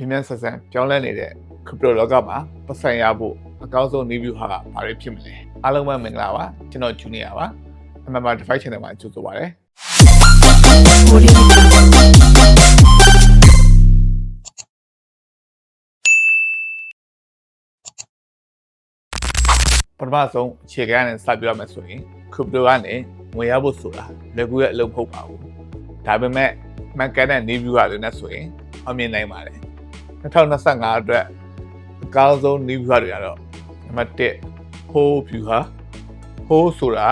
မြင်မြန်ဆက်ဆံပြောင်းလဲနေတဲ့ crypto လောကမှာပတ်စံရဖို့အကောင်းဆုံး new view ဟာဘာတွေဖြစ်မလဲအားလုံးပဲမင်္ဂလာပါကျွန်တော် Junior ပါ MMR Device Channel မှာကြိုဆိုပါရစေပထမဆုံးအခြေခံနဲ့စပြောရမယ်ဆိုရင် crypto ကနေငွေရဖို့ဆိုတာလက်ကူရဲ့အလုပ်မဟုတ်ပါဘူးဒါပေမဲ့မှန်ကန်တဲ့ new view တွေနဲ့ဆိုရင်အမြင်နိုင်ပါတယ် 2025အတွက်အကောင်းဆုံး new view တွေကတော့နံပါတ်1 whole view ဟာ whole ဆိုတာ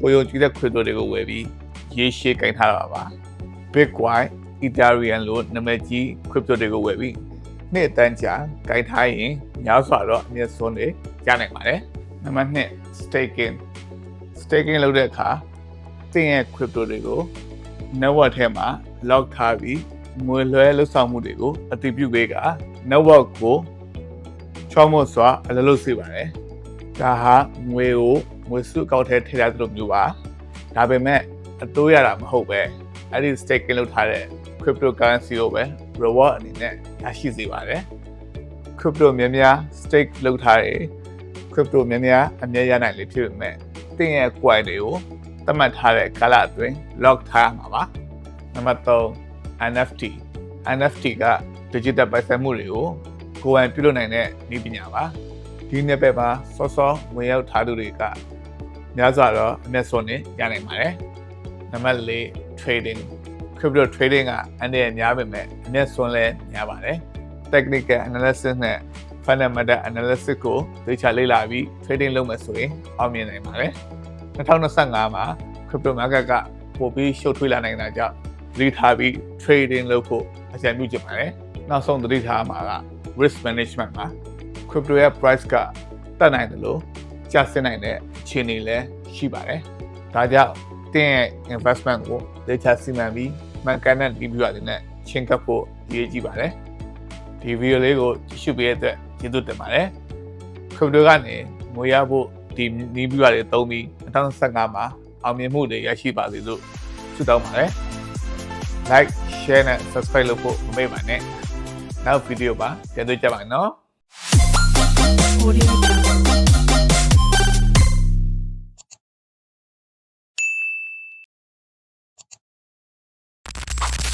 ကိုယုံကြည်တဲ့ crypto တွေကိုဝယ်ပြီးရေးရှေးကင်ထားတာပါ Bitcoin Ethereum လို့နာမည်ကြီး crypto တွေကိုဝယ်ပြီးနှစ်အတန်းကြာကင်ထားရင်များစွာတော့အမြတ်စွန်းတွေရနိုင်ပါတယ်နံပါတ်2 staking staking လုပ်တဲ့အခါသင်ရဲ့ crypto တွေကို network ထဲမှာ lock ထားပြီး ငွေလွှဲလှုပ်ဆောင်မှုတွေကိုအတည်ပြုပေးက network ကိုချောမော့စွာအလုပ်လုပ်စေပါတယ်ဒါဟာငွေကိုငွေစုအကောက်ထဲထည့်ထားသလိုမျိုးပါဒါပေမဲ့အတိုးရတာမဟုတ်ပဲအဲ့ဒီ staking လုပ်ထားတဲ့ cryptocurrency ကိုပဲ reward အနေနဲ့ရရှိစေပါတယ် crypto များများ stake လုပ်ထားတယ် crypto များများအမြဲရနိုင်လေဖြစ်ပေမဲ့တင်းရဲ့ coin တွေကိုသတ်မှတ်ထားတဲ့ကာလအတွင်း lock ထားရမှာပါနံပါတ်3 NFT NFT က digital ပိုင်ဆိုင်မှုတွေကိုကိုယ်ပိုင်ပြုလုပ်နိုင်တဲ့နည်းပညာပါဒီနေ့ပဲမှာစောစောဝင်ရောက်ထားသူတွေကများစွာတော့အမျက်စွန်းနေရနိုင်ပါတယ်နံပါတ်4 trading crypto trading ကအန်တရများပေမဲ့အမျက်စွန်းလဲများပါတယ် technical analysis နဲ့ fundamental analysis ကိုသိချလေ့လာပြီး trading လုပ်မယ်ဆိုရင်အောင်မြင်နိုင်ပါတယ်2025မှာ crypto market ကပိုပြီးရှုပ်ထွေးလာနိုင်တာကြောင့် သတိထားပြီး trading လုပ်ဖို့အကြံပြုချင်ပါတယ်နောက်ဆုံးသတိထားမှာက risk management ပါ crypto ရဲ့ price ကတက်နိုင်တယ်လို့ကျဆင်းနိုင်တဲ့အခြေအနေလည်းရှိပါတယ်ဒါကြောင့်တင်းရဲ့ investment ကိုသိချစီမံပြီးမှန်ကန်တဲ့ review တွေနဲ့ချင်းကပ်ဖို့ရည်ကြီးပါတယ်ဒီဗီဒီယိုလေးကိုကြည့်ရှုပေးတဲ့အတွက်ကျေးဇူးတင်ပါတယ်။ crypto ကနေငွေရဖို့ဒီနီးပြီးရတယ်သုံးပြီး2015မှာအောင်မြင်မှုတွေရရှိပါစေလို့ဆုတောင်းပါတယ်။ like share နဲ့ subscribe လုပ်ဖို့မမေ့ပါနဲ့။နောက်ဗီဒီယိုမှာပြန်တွေ့ကြပါမယ်နော်။ Audio Jungle.